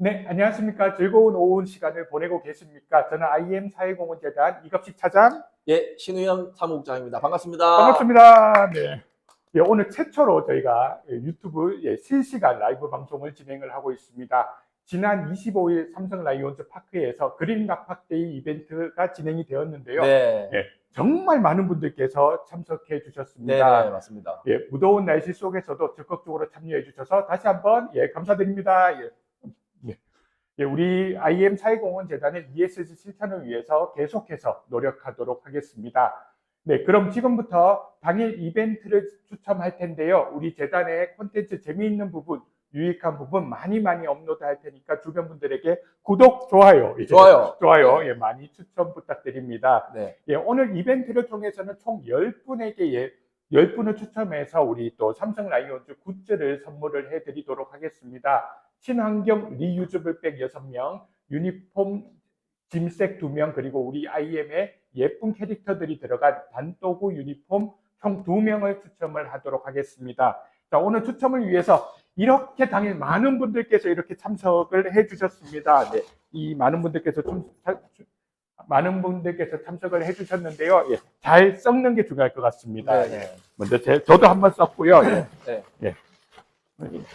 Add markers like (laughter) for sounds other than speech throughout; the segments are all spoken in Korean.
네, 안녕하십니까. 즐거운 오후 시간을 보내고 계십니까? 저는 IM 사회공헌재단 이갑식 차장. 예, 신우영 사무국장입니다. 반갑습니다. 반갑습니다. 네. 예, 오늘 최초로 저희가 예, 유튜브 예, 실시간 라이브 방송을 진행을 하고 있습니다. 지난 25일 삼성 라이온즈 파크에서 그린 락팍데이 이벤트가 진행이 되었는데요. 네. 예, 정말 많은 분들께서 참석해 네, 주셨습니다. 네, 맞습니다. 예, 무더운 날씨 속에서도 적극적으로 참여해 주셔서 다시 한번 예, 감사드립니다. 예. 예. 예, 우리 IM 사회공헌 재단의 ESG 실천을 위해서 계속해서 노력하도록 하겠습니다. 네, 그럼 지금부터 당일 이벤트를 추첨할 텐데요. 우리 재단의 콘텐츠 재미있는 부분, 유익한 부분 많이 많이 업로드 할 테니까 주변 분들에게 구독, 좋아요. 예, 좋아요. 좋아요. 네. 예, 많이 추천 부탁드립니다. 네. 예, 오늘 이벤트를 통해서는 총 10분에게 예, 10분을 추첨해서 우리 또 삼성 라이온즈 굿즈를 선물을 해드리도록 하겠습니다. 친환경 리유즈블 백 6명, 유니폼 짐색 2명, 그리고 우리 IM의 예쁜 캐릭터들이 들어간 단도구 유니폼 총 2명을 추첨을 하도록 하겠습니다. 자, 오늘 추첨을 위해서 이렇게 당일 많은 분들께서 이렇게 참석을 해주셨습니다. 네, 이 많은 분들께서 좀 참- 많은 분들께서 참석을 해주셨는데요. 예, 잘 썩는 게 중요할 것 같습니다. 네, 예. 네. 먼저 제, 저도 한번 썼고요. 예. 네. 예.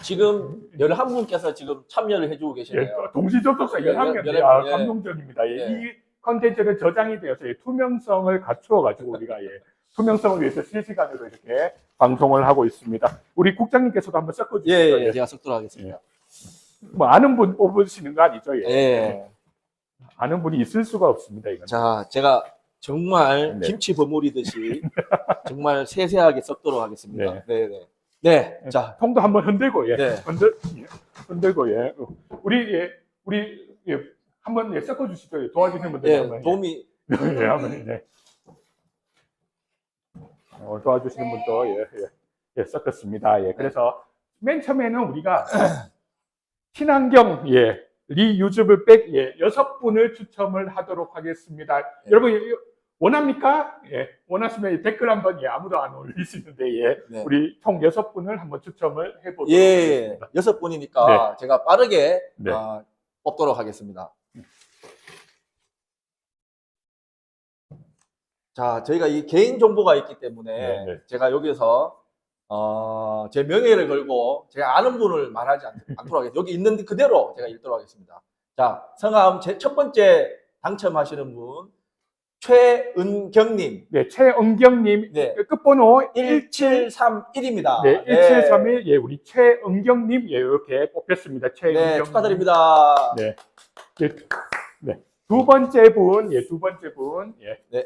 지금 11분께서 지금 참여를 해주고 예, 계시네요. 동시 접속사 예, 11명, 열- 아, 예. 감동적입니다. 예, 예. 이 컨텐츠는 저장이 되어서 예, 투명성을 갖추어가지고 우리가 예, 투명성을 위해서 실시간으로 이렇게 방송을 하고 있습니다. 우리 국장님께서도 한번 예, 섞어주시죠. 예, 예. 제가 섞도록 하겠습니다. 뭐 아는 분 뽑으시는 거 아니죠? 예. 예. 아는 분이 있을 수가 없습니다. 이건. 자, 제가 정말 네. 김치 버무리듯이 정말 세세하게 섞도록 하겠습니다. 네. 네, 네. 네, 자, 통도 한번 흔들고 예, 네. 흔들 예, 흔들고 예, 어, 우리 예, 우리 예, 한번 예, 섞어 주시죠. 예, 도와주시는 분들 예, 한번 예. 도움이, (laughs) 예, 한번 예. 어, 도와주시는 분도 예, 예, 예, 섞었습니다. 예, 그래서 맨 처음에는 우리가 (clears throat) 친환경 예, 리유즈블 백 예, 여섯 분을 추첨을 하도록 하겠습니다. 네. 여러분 예, 원합니까? 예, 원하시면 댓글 한번 예, 아무도 안 올리시는데 예, 네. 우리 총 여섯 분을 한번 추첨을 해보도록 예, 예, 하겠습니다. 여섯 분이니까 제가 빠르게 네. 아, 뽑도록 하겠습니다. 자, 저희가 이 개인 정보가 있기 때문에 네, 네. 제가 여기서 어, 제 명예를 걸고 제가 아는 분을 말하지 않, 않도록 하겠습니다. 여기 있는 그대로 제가 읽도록 하겠습니다. 자, 성함 제 첫 번째 당첨하시는 분 최은경님 네, 최은경님 네. 끝번호 17 1731입니다. 네, 1731, 예, 우리 최은경님, 예, 이렇게 뽑혔습니다. 최은경. 네, 축하드립니다. 네. 네. 네. 두 번째 분, 예, 두 번째 분, 예.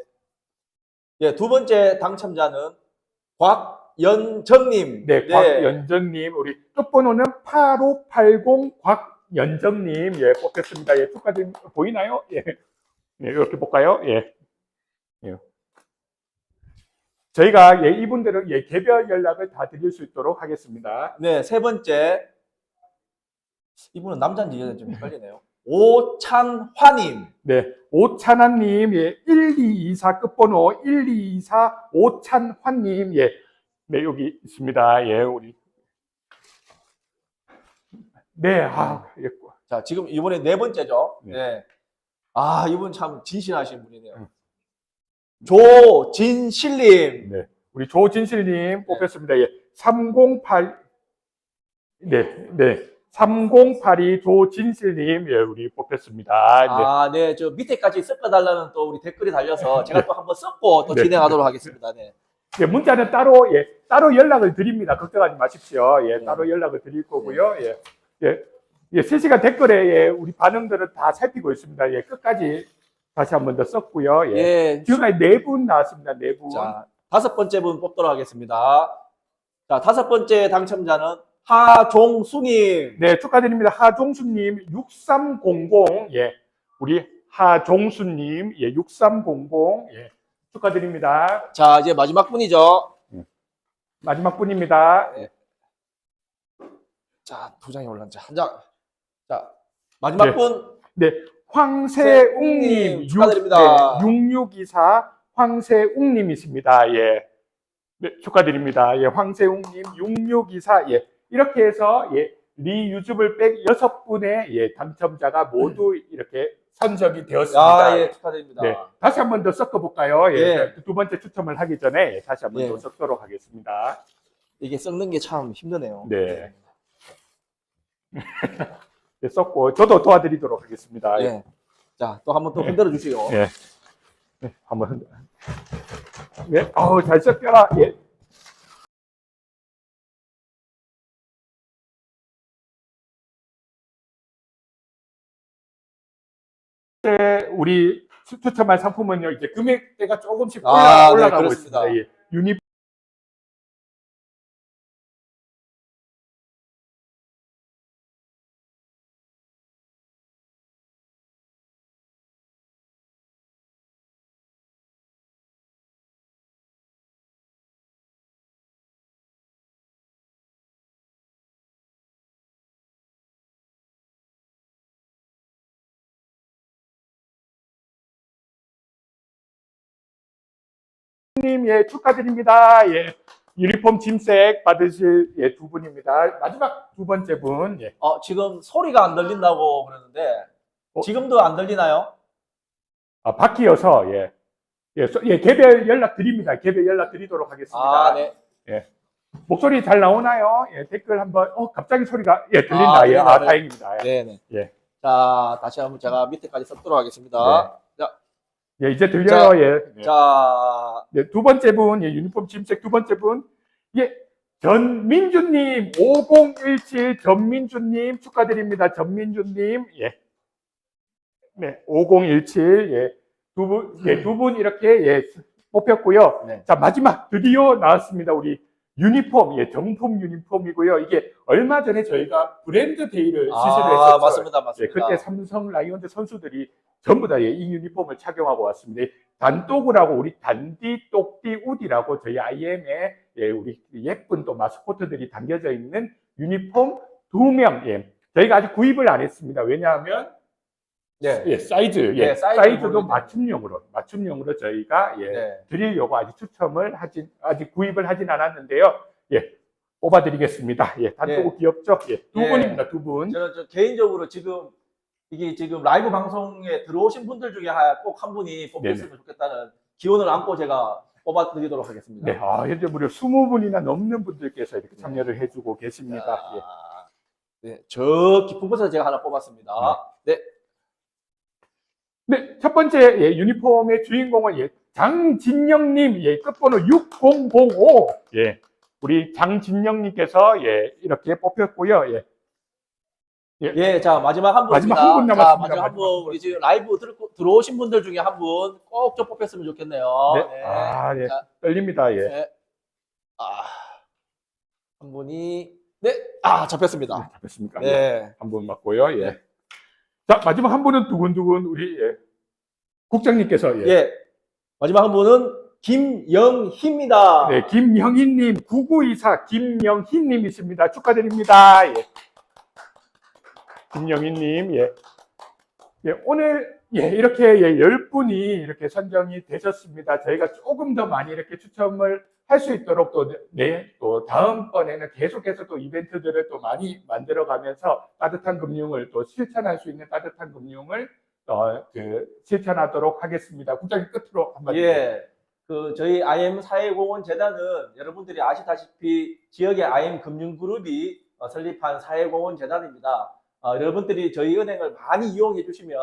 예, 두 번째 당첨자는 곽연정님. 네, 곽연정님, 우리 끝번호는 8580 곽연정님, 예, 뽑혔습니다. 예, 축하드립니다. 보이나요? 예. 네, 이렇게 볼까요? 예. 예. 저희가, 예, 이분들은, 예, 개별 연락을 다 드릴 수 있도록 하겠습니다. 네, 세 번째. 이분은 남자인지 여자인지 좀 헷갈리네요. (laughs) 오찬화님. 네, 오찬환님, 예, 1224 끝번호 1224 오찬환님, 예, 네, 여기 있습니다. 예, 우리. 네, 아, 예, 자, 지금 이번에 네 번째죠. 네. 네. 아, 이분 참 진실하신 분이네요. 음. 조진실님. 네, 우리 조진실님 뽑혔습니다. 예, 308, 네, 네, 3082 조진실님, 예, 우리 뽑혔습니다. 네. 아, 네. 저 밑에까지 섞어달라는 또 우리 댓글이 달려서 (laughs) 제가 또 한번 섞고 또 네. 진행하도록 하겠습니다. 네. 예, 문자는 따로, 예, 따로 연락을 드립니다. 걱정하지 마십시오. 예, 네. 따로 연락을 드릴 거고요. 예, 예, 예, 실시간 댓글에, 예, 우리 반응들은 다 살피고 있습니다. 예, 끝까지 다시 한 번 더 썼고요. 예. 예. 지금까지 네분 나왔습니다. 네 분. 자, 다섯 번째 분 뽑도록 하겠습니다. 자, 다섯 번째 당첨자는 하종수님. 네, 축하드립니다. 하종수님, 6300, 예, 우리 하종수님, 예, 6300, 예, 축하드립니다. 자, 이제 마지막 분이죠. 마지막 분입니다. 자, 두 장이 올랐죠. 한 장. 자, 마지막 네. 분. 네, 황세웅님, 세웅님, 축하드립니다. 6624 황세웅님이십니다. 예. 네, 축하드립니다. 예, 황세웅님, 6624, 예. 이렇게 해서, 예, 리유즈블 백 여섯 분의 예, 당첨자가 모두 이렇게 선정이 되었습니다. 아, 예, 축하드립니다. 네, 다시 한 번 더 섞어볼까요? 예, 예. 두 번째 추첨을 하기 전에 예, 다시 한번 예. 더 섞도록 하겠습니다. 이게 썩는 게 참 힘드네요. 네. 예, (laughs) 섞고 저도 도와드리도록 하겠습니다. 예. 예. 자, 또 한번 더 흔들어 주시고. 예. 네, 한번 흔들. 네, 어우 잘 섞여라. 예. 네, 우리 추- 추첨할 상품은요 이제 금액대가 조금씩 올라, 아, 네, 올라가고 그렇습니다. 있습니다. 예. 유니 님, 예, 축하드립니다. 예. 유니폼 짐색 받으실 예, 두 분입니다. 마지막 두 번째 분. 예. 어, 지금 소리가 안 들린다고 그러는데 어? 지금도 안 들리나요? 아, 바뀌어서 예. 예, 소- 예, 개별 연락 드립니다. 개별 연락 드리도록 하겠습니다. 아, 네. 목소리 잘 나오나요? 예, 댓글 한번 어, 갑자기 소리가 예, 들린다. 아, 예. 아, 네. 다행입니다. 예. 네, 네. 예. 자, 다시 한번 제가 밑에까지 섞도록 하겠습니다. 예, 이제 들려요. 자, 예. 예. 자, 네, 두 번째 분, 예, 유니폼 짐색 두 번째 분, 예, 전민주님, 5017 전민주님 축하드립니다. 전민주님, 예. 네, 5017, 예. 두 분, 예, 두 분 이렇게, 예, 뽑혔고요. 네. 자, 마지막 드디어 나왔습니다. 우리 유니폼, 예, 정품 유니폼이고요. 이게 얼마 전에 저희가 브랜드 데이를 시술을 아, 했었죠. 맞습니다, 예, 맞습니다. 그때 삼성 라이온즈 선수들이 전부 다 이 유니폼을 착용하고 왔습니다. 단독이라고 우리 단디, 똑디, 우디라고 저희 IM에 예, 우리 예쁜 또 마스코트들이 담겨져 있는 유니폼 두 명. 예. 저희가 아직 구입을 안 했습니다. 왜냐하면 네. 예, 사이즈, 예, 네, 사이즈도 모르기 맞춤용으로 맞춤용으로 저희가 예, 네. 드리려고 아직 추첨을 하진 아직 구입을 하진 않았는데요. 예. 뽑아드리겠습니다. 예, 단독 예. 귀엽죠? 예, 두 예. 분입니다, 두 분. 저는 저 개인적으로 지금 이게 지금 라이브 방송에 들어오신 분들 중에 꼭 한 분이 뽑혔으면 좋겠다는 기원을 안고 제가 뽑아드리도록 하겠습니다. 네, 아, 현재 무려 20분이나 넘는 분들께서 이렇게 참여를 해주고 계십니다. 예. 자, 네, 저 깊은 곳에서 제가 하나 뽑았습니다. 네. 네, 첫 번째 예, 유니폼의 주인공은 예, 장진영님, 예, 끝번호 6005. 예, 우리 장진영님께서 예, 이렇게 뽑혔고요. 예, 예, 자 마지막 한 분입니다. 마지막 한 분 남았습니다. 자, 마지막 한한 분, 분. 우리 지금 라이브 들, 들어오신 분들 중에 한 분 꼭 좀 뽑혔으면 좋겠네요. 네. 아, 예, 자, 떨립니다. 예. 네. 아, 한 분이 네, 아 잡혔습니다. 잡혔습니까? 예, 네, 한분 맞고요. 예. 네. 자, 마지막 한 분은 두근두근 우리 예, 국장님께서 예. 예. 마지막 한 분은 김영희입니다. 네, 김영희님, 9924 김영희님이십니다. 축하드립니다. 예. 김영희님, 예. 예, 오늘, 예, 이렇게, 예, 10분이 이렇게 선정이 되셨습니다. 저희가 조금 더 많이 이렇게 추첨을 할 수 있도록 또, 네, 또 다음번에는 계속해서 또 이벤트들을 또 많이 만들어 가면서 따뜻한 금융을 또 실천할 수 있는 따뜻한 금융을 어, 그, 실천하도록 하겠습니다. 국장님 끝으로 한마디. 예. 그 저희 IM 사회공헌 재단은 여러분들이 아시다시피 지역의 IM 금융그룹이 어, 설립한 사회공헌 재단입니다. 어, 여러분들이 저희 은행을 많이 이용해 주시면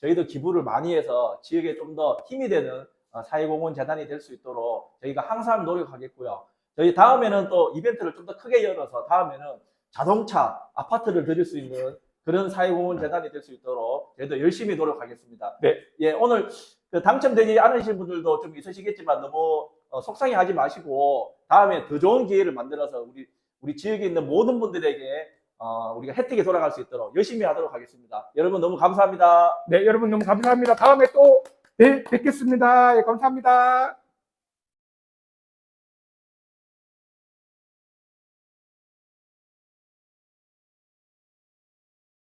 저희도 기부를 많이 해서 지역에 좀 더 힘이 되는 어, 사회공헌 재단이 될 수 있도록 저희가 항상 노력하겠고요. 저희 다음에는 또 이벤트를 좀 더 크게 열어서 다음에는 자동차, 아파트를 드릴 수 있는 그런 사회공헌 재단이 될 수 있도록 저희도 열심히 노력하겠습니다. 네. 예, 오늘 그 당첨되지 않으신 분들도 좀 있으시겠지만 너무 어, 속상해하지 마시고 다음에 더 좋은 기회를 만들어서 우리 우리 지역에 있는 모든 분들에게 어, 우리가 혜택이 돌아갈 수 있도록 열심히 하도록 하겠습니다. 여러분 너무 감사합니다. 네, 여러분 너무 감사합니다. 다음에 또 뵙- 뵙겠습니다. 예, 감사합니다.